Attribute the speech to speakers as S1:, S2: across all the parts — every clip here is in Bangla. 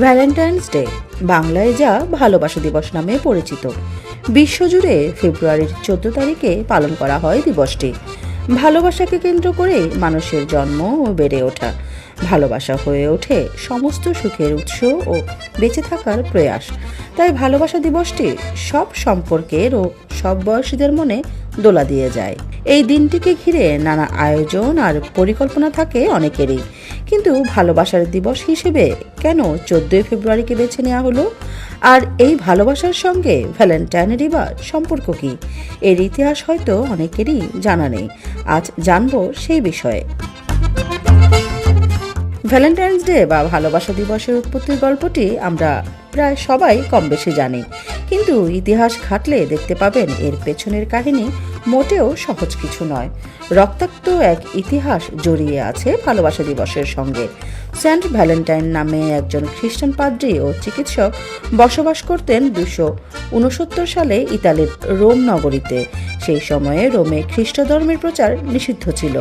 S1: ভ্যালেন্টাইন্স ডে, বাংলায় যা ভালোবাসা দিবস নামে পরিচিত। বিশ্বজুড়ে ফেব্রুয়ারির চোদ্দ তারিখে পালন করা হয় দিবসটি। ভালোবাসাকে কেন্দ্র করে মানুষের জন্ম ও বেড়ে ওঠা। ভালোবাসা হয়ে ওঠে সমস্ত সুখের উৎস ও বেঁচে থাকার প্রয়াস। তাই ভালোবাসা দিবসটি সব সম্পর্কের ও সব বয়সীদের মনে দোলা দিয়ে যায়। এই দিনটিকে ঘিরে নানা আয়োজন আর পরিকল্পনা থাকে অনেকেরই। কিন্তু ভালোবাসার দিবস হিসেবে কেন চোদ্দই ফেব্রুয়ারিকে বেছে নেওয়া হলো? আর এই ভালোবাসার সঙ্গে ভ্যালেন্টাইনেরই বা সম্পর্ক কি? এর ইতিহাস হয়তো অনেকেরই জানা নেই। আজ জানব সেই বিষয়ে। ভ্যালেন্টাইন্স ডে বা ভালোবাসা দিবসের উৎপত্তির গল্পটি আমরা প্রায় সবাই কম বেশি জানি। কিন্তু ইতিহাস ঘাটলে দেখতে পাবেন এর পেছনের কাহিনী মোটেও সহজ কিছু নয়। রক্তাক্ত এক ইতিহাস জড়িয়ে আছে ভালোবাসা দিবসের সঙ্গে। সেন্ট ভ্যালেন্টাইন নামে একজন খ্রিস্টান পাদ্রী ও চিকিৎসক বসবাস করতেন দুশো উনসত্তর সালে ইতালির রোম নগরীতে। সেই সময়ে রোমে খ্রিস্ট ধর্মের প্রচার নিষিদ্ধ ছিল।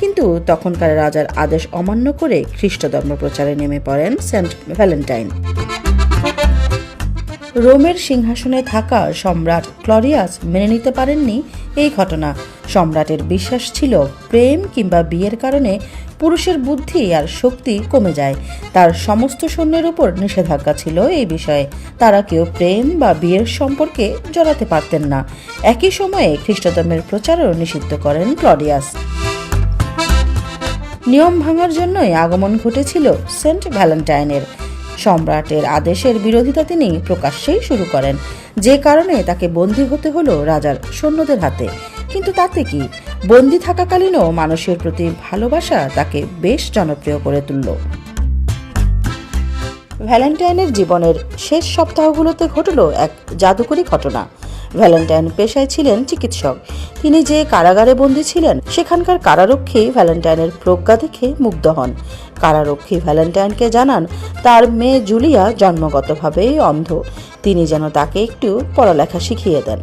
S1: কিন্তু তখনকার রাজার আদেশ অমান্য করে খ্রিস্ট ধর্ম প্রচারে নেমে পড়েন সেন্ট ভ্যালেন্টাইন। রোমের সিংহাসনে থাকা সম্রাট ক্লরিয়াস মেনে নিতে পারেননি এই ঘটনা। সম্রাটের বিশ্বাস ছিল প্রেম কিংবা বিয়ের কারণে পুরুষের বুদ্ধি আর শক্তি কমে যায়। তার সমস্ত সৈন্যের উপর নিষেধাজ্ঞা ছিল এই বিষয়ে। তারা কেউ প্রেম বা বিয়ের সম্পর্কে জড়াতে পারতেন না। একই সময়ে খ্রিস্টধর্মের প্রচারও নিষিদ্ধ করেন ক্লডিয়াস নিয়ম ভাঙার জন্যই আগমন ঘটেছিল সেন্ট ভ্যালেন্টাইনের। সম্রাটের আদেশের বিরোধিতা তিনি প্রকাশ্যেই শুরু করেন। যে কারণে তাকে বন্দী হতে হলো রাজার সৈন্যদের হাতে। কিন্তু তাতে কি? বন্দী থাকাকালীনও মানুষের প্রতি ভালোবাসা তাকে বেশ জনপ্রিয় করে তুলল। ভ্যালেন্টাইনের জীবনের শেষ সপ্তাহগুলোতে ঘটল এক জাদুকরী ঘটনা। ভ্যালেন্টাইন পেশায় ছিলেন চিকিৎসক। তিনি যে কারাগারে বন্দী ছিলেন, সেখানকার কারারক্ষী ভ্যালেন্টাইনের প্রজ্ঞা দেখে মুগ্ধ হন। কারারক্ষী ভ্যালেন্টাইনকে জানান, তার মেয়ে জুলিয়া জন্মগতভাবেই অন্ধ। তিনি যেন তাকে একটু পড়ালেখা শিখিয়ে দেন।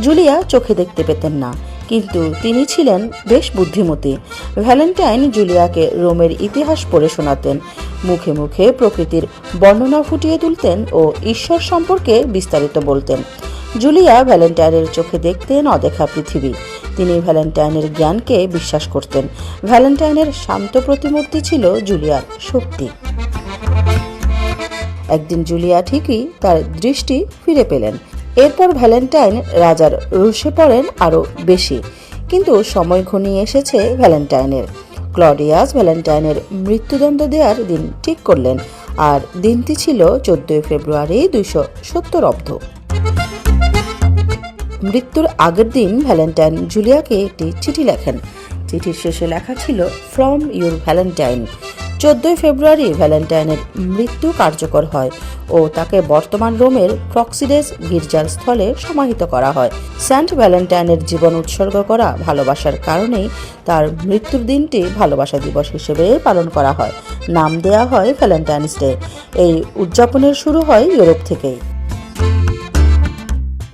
S1: জুলিয়া চোখে দেখতে পেতেন না। কিন্তু তিনি ছিলেন বেশ বুদ্ধিমতী। ভ্যালেন্টাইন জুলিয়াকে রোমের ইতিহাস পড়ে শোনাতেন, মুখে মুখে প্রকৃতির বর্ণনা ফুটিয়ে তুলতেন ও ঈশ্বর সম্পর্কে বিস্তারিত বলতেন। জুলিয়া ভ্যালেন্টাইনের চোখে দেখতেন অদেখা পৃথিবী। তিনি ভ্যালেন্টাইনের জ্ঞানকে বিশ্বাস করতেন। ভ্যালেন্টাইনের শান্ত প্রতিমূর্তি ছিল জুলিয়ার শক্তি। একদিন জুলিয়া ঠিকই তার দৃষ্টি ফিরে পেলেন। এরপর ভ্যালেন্টাইন রাজার রুষে পড়েন আরও বেশি। কিন্তু সময় ঘনিয়ে এসেছে ভ্যালেন্টাইনের। ক্লডিয়াস ভ্যালেন্টাইনের মৃত্যুদণ্ড দেওয়ার দিন ঠিক করলেন, আর দিনটি ছিল চোদ্দই ফেব্রুয়ারি দুইশো সত্তর অব্দ। মৃত্যুর আগের দিন ভ্যালেন্টাইন জুলিয়াকে একটি চিঠি লেখেন। চিঠির শেষে লেখা ছিল, ফ্রম ইউর ভ্যালেন্টাইন। চোদ্দই ফেব্রুয়ারি ভ্যালেন্টাইনের মৃত্যু কার্যকর হয় ও তাকে বর্তমান রোমের প্রক্সিডেস গির্জার স্থলে সমাহিত করা হয়। সেন্ট ভ্যালেন্টাইনের জীবন উৎসর্গ করা ভালোবাসার কারণেই তার মৃত্যুর দিনটি ভালোবাসা দিবস হিসেবে পালন করা হয়। নাম দেয়া হয় ভ্যালেন্টাইন্স ডে। এই উদযাপনের শুরু হয় ইউরোপ থেকেই।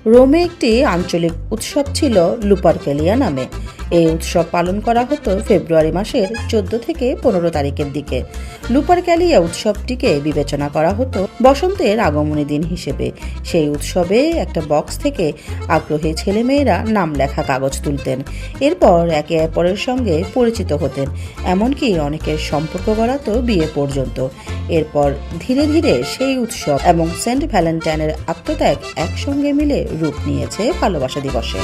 S1: রোমে একটি আঞ্চলিক উৎসব ছিল লুপারকেলিয়া নামে। এই উৎসব পালন করা হতো ফেব্রুয়ারি মাসের চোদ্দ থেকে পনেরো তারিখের দিকে। লুপারক্যালিয়া উৎসবটিকে বিবেচনা করা হতো বসন্তের আগমনী দিন হিসেবে। সেই উৎসবে একটা বক্স থেকে আগ্রহী ছেলেমেয়েরা নাম লেখা কাগজ তুলতেন। এরপর একে অপরের সঙ্গে পরিচিত হতেন। এমনকি অনেকের সম্পর্ক গড়াতো বিয়ে পর্যন্ত। এরপর ধীরে ধীরে সেই উৎসব এবং সেন্ট ভ্যালেন্টাইনের আত্মত্যাগ একসঙ্গে মিলে রূপ নিয়েছে ভালোবাসা দিবসে।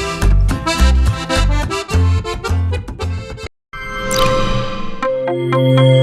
S1: Thank you.